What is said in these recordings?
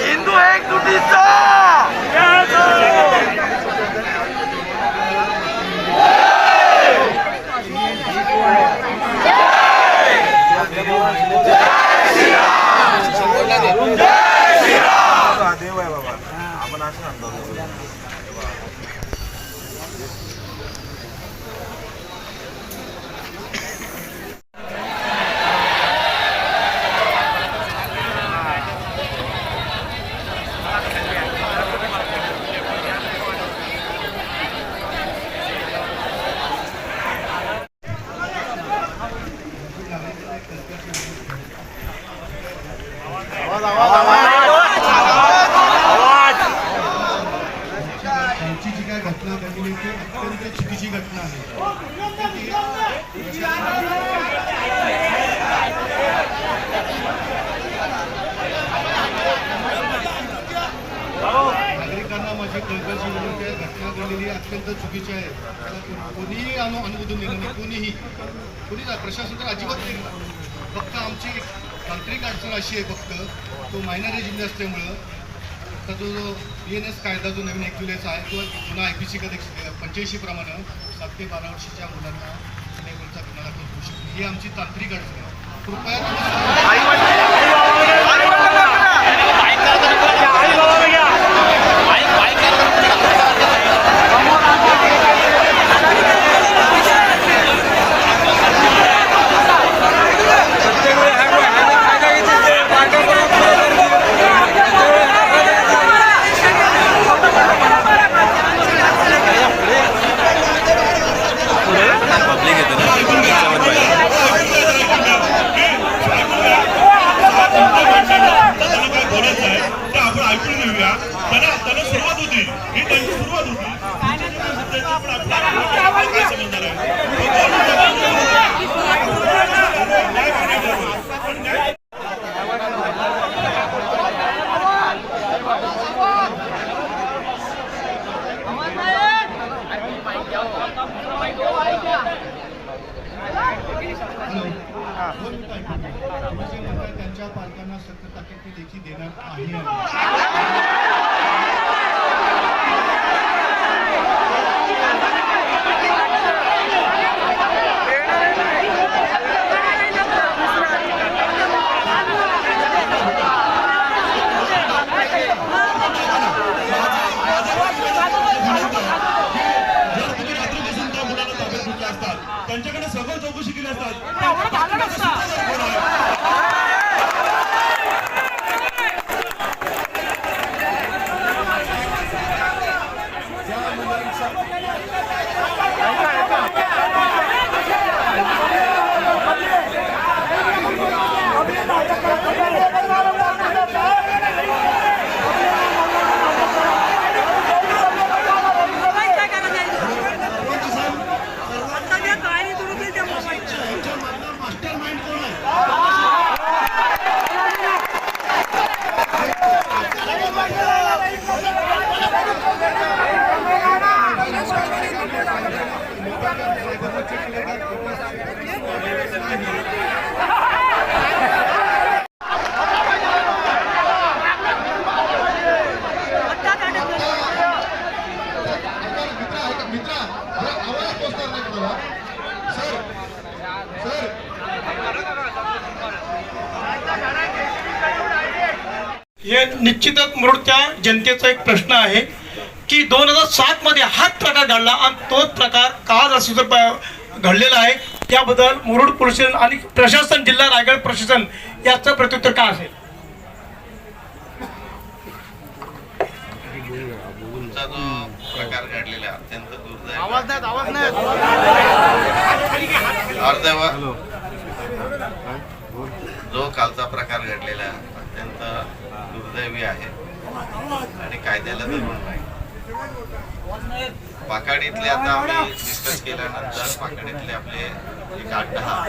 হিন্দু এক দুটি চার आहे अत्यंत चुकीची आहे. कोणीही आम्ही अनुमोदन दिलं नाही कोणीही. कोणी प्रशासन तर अजिबात नाही. फक्त आमची तांत्रिक अडचण अशी आहे फक्त तो मायनरी जिल्हा असल्यामुळं आता जो जो पी एन एस कायदा जो नवीन ॲक्च्युलेस आहे तो पुन्हा आय पी सी कधी पंच्याऐंशी प्रमाणे सात ते बारा वर्षाच्या मुलांना गुन्हा दाखल होऊ शकतो. ही आमची तांत्रिक अडचण आहे. कृपया तुम्ही त्याला काय बोलायचं आहे ते आपण ऐकून घेऊया त्यांना त्यांना सुरुवात होती ही त्यांची सुरुवात होती त्याच्यामुळे आपल्याला काय समजणार आहे तो बोलून न्याय मान्य पण न्याय दोन मिनिटं ऐका. तुम्ही जे म्हणताय त्यांच्या पालकांना सत्तर टक्के ते लेखी देणार आहे आम्ही. जर तुम्ही रात्रीपासून त्या मुलाला ताब्यात घेतले असतात त्यांच्याकडे सगळं चौकशी केली असतात यांच्या मागं मास्टर माइंड कोण आहे मित्रा ऐका मित्रा जरा आवाज पोचणार नाही तुम्हाला सर सर हे निश्चितच मुरुडच्या जनतेचा एक प्रश्न आहे की दोन हजार सात मध्ये हाच प्रकार घडला आणि तोच प्रकार का असं घडलेला आहे त्याबद्दल मुरुड पोलीस स्टेशन आणि प्रशासन जिल्हा रायगड प्रशासन याचं प्रत्युत्तर काय असेल? प्रकार घडलेला अत्यंत दुर्दैव जो कालचा प्रकार घडलेला आहे, अत्यंत दुर्दैवी आहे. आणि कायद्याला धरून नाही. पाकाडीतले आता आम्ही डिस्कस केल्यानंतर पाकाडीतले आपले एक आठ दहा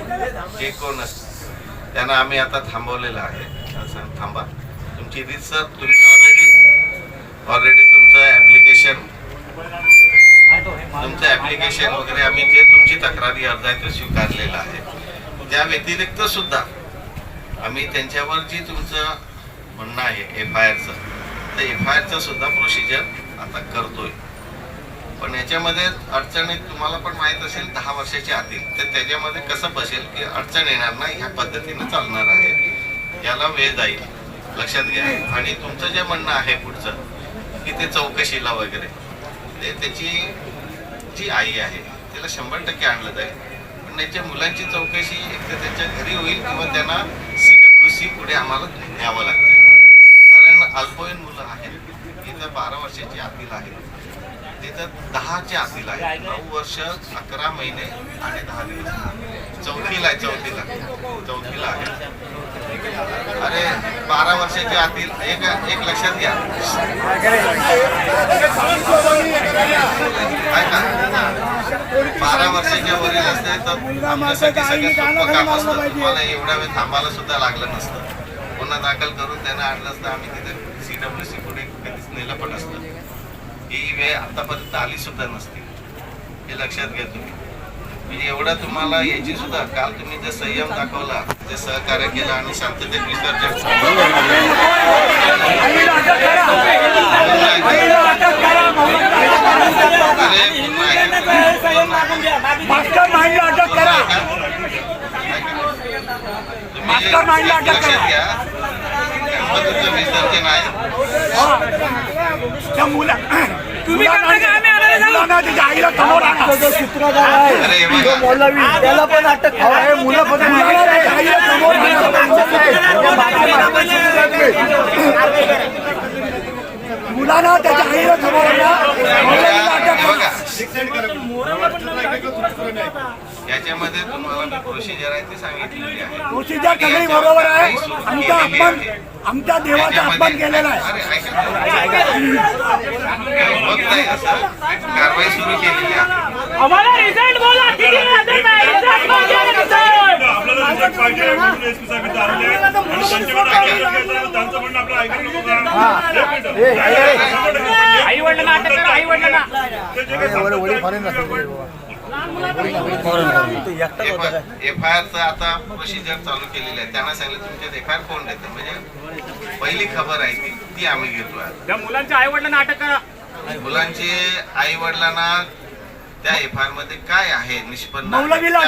जे कोण असतील त्यांना आम्ही आता थांबवलेलं आहे. असं थांबा. तुमची रीत सर तुम्ही ऑलरेडी ऑलरेडी तुमचं ऍप्लिकेशन तुमचं ऍप्लिकेशन वगैरे आम्ही जे तुमची तक्रारी अर्ज आहे तो स्वीकारलेला आहे. त्या व्यतिरिक्त सुद्धा आम्ही त्यांच्यावर जी तुमचं म्हणणं आहे एफ आय आरचं तर एफ आय आरचं सुद्धा प्रोसिजर आता करतोय. पण याच्यामध्ये अडचणी तुम्हाला पण माहीत असेल दहा वर्षाच्या आतील. तर त्याच्यामध्ये कसं बसेल की अडचण येणार नाही ह्या पद्धतीनं चालणार आहे. याला वेळ जाईल. लक्षात घ्या. आणि तुमचं जे म्हणणं आहे पुढचं की ते चौकशीला वगैरे ते त्याची जी आई आहे त्याला शंभर टक्के आणलं जाईल. पण त्याच्या मुलांची चौकशी एक तर त्यांच्या घरी होईल किंवा त्यांना सी डब्ल्यू सी पुढे आम्हाला न्यावं लागतं कारण अल्पवयीन मुलं आहेत. इथं बारा वर्षाची आतील आहेत. तिथं दहाच्या आतील आहेत. नऊ वर्ष अकरा महिने आणि दहा दिवस. चौथीला आहे चौथीला. चौथीला आहे. अरे बारा वर्षाच्या आतील. एक एक लक्षात घ्या. बारा वर्षाच्या वरील असते तर आमच्यासाठी सगळ्यात सोपं काम असतं. तुम्हाला एवढ्या वेळ थांबायला सुद्धा लागलं नसतं. पुन्हा दाखल करून त्यांना आणलं असतं. आम्ही तिथे सी डब्ल्यू सी पुढे कधीच नेलं पण असतं. ही वेळ आतापर्यंत आली सुद्धा नसती. हे लक्षात घ्या तुम्ही. म्हणजे एवढं तुम्हाला याची सुद्धा काल तुम्ही जे संयम दाखवला ते सहकार्य केलं आणि शांततेत विसर्जन अटक लक्षात घ्या गणपतीचं विसर्जन आहे त्या मुला तुम्ही मुलांना त्याच्या आईला समोर आणा. अरे हे बघा त्याला पण अटक मुलं पण त्याच्या आईला समोर. मुलांना त्याच्या आईला समोर आणा मुलांना अटक हे करा. बघा याच्यामध्ये तुम्हाला मी प्रोसिजर आहे ती सांगितलेली आहे. प्रोसिजर सगळी बरोबर आहे आमचा अपमान आमच्या देवाचा अपमान केलेला आहे. अरे ऐका. होत नाही असं? कारवाई सुरू केलेली आहे. बोला किती रिझल्ट पाहिजे. आई वडिलांना आई वडिलांना एफ आय आरचं आता प्रोसिजर चालू केलेलं आहे त्यांना सांगितलं तुमच्यात एफ आय आर कोण देतं? म्हणजे पहिली खबर आहे ती ती आम्ही घेतो त्या मुलांच्या आई वडिलांना अटक करा. मुलांचे आई वडिलांना त्या एफ आय आरमध्ये काय आहे निष्पन्न.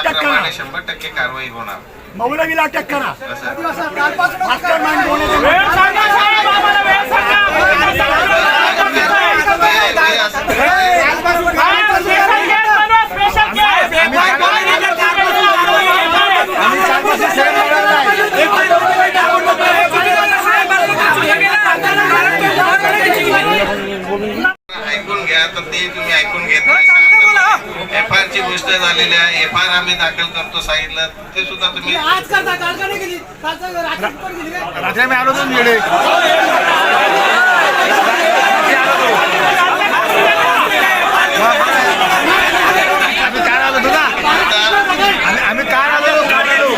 त्याप्रमाणे शंभर टक्के कारवाई होणार. मौलवीला अटक करा. मास्टर माइंड होण्याचे वेळ सांगा साहेब आम्हाला वेळ सांगा ते- ते असं- स्पेशल केस बनवा स्पेशल ऐकून घ्या तर ते तुम्ही ऐकून घेत नाही. एफ आय आर ची गोष्ट झालेली आहे. एफ आय आर आम्ही दाखल करतो सांगितलं ते सुद्धा तुम्ही आज करता काल का नाही गेली कालचा रात्री पण गेली काय रात्री मी आलो दोन वेळे आम्ही काय आलो तुला आम्ही आम्ही काय आलो काय आलो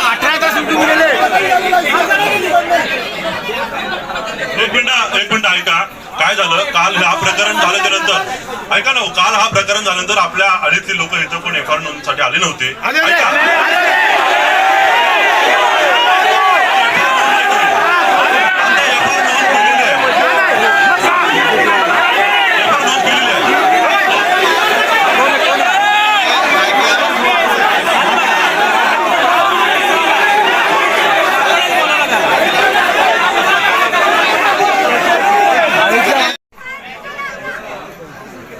अठरा तास सुटून गेले एक मिनिट एक मिनिट ऐका काय झालं काल हा प्रकरण झाल्याच्यानंतर ऐका ना हो, काल हा प्रकरण झाल्यानंतर आपल्या आळीतली लोक इथं कोण एफ आर नोंदसाठी आले नव्हते.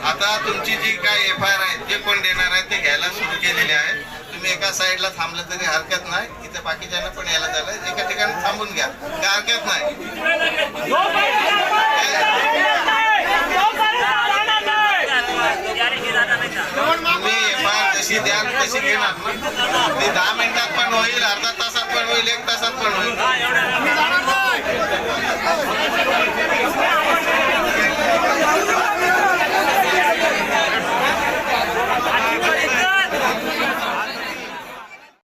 आता तुमची जी काय एफ आय आर आहे ते कोण देणार आहे? ते सुरू केलेले आहे. तुम्ही एका साईडला थांबलं तरी हरकत नाही. इथे बाकीच्यांना पण यायला झालं एका ठिकाणी थांबून घ्या. काय हरकत नाही. तुम्ही एफ आय आर द्याल तशी घेणार ना? ते दहा मिनिटात पण होईल अर्धा तासात पण होईल एक तासात पण होईल.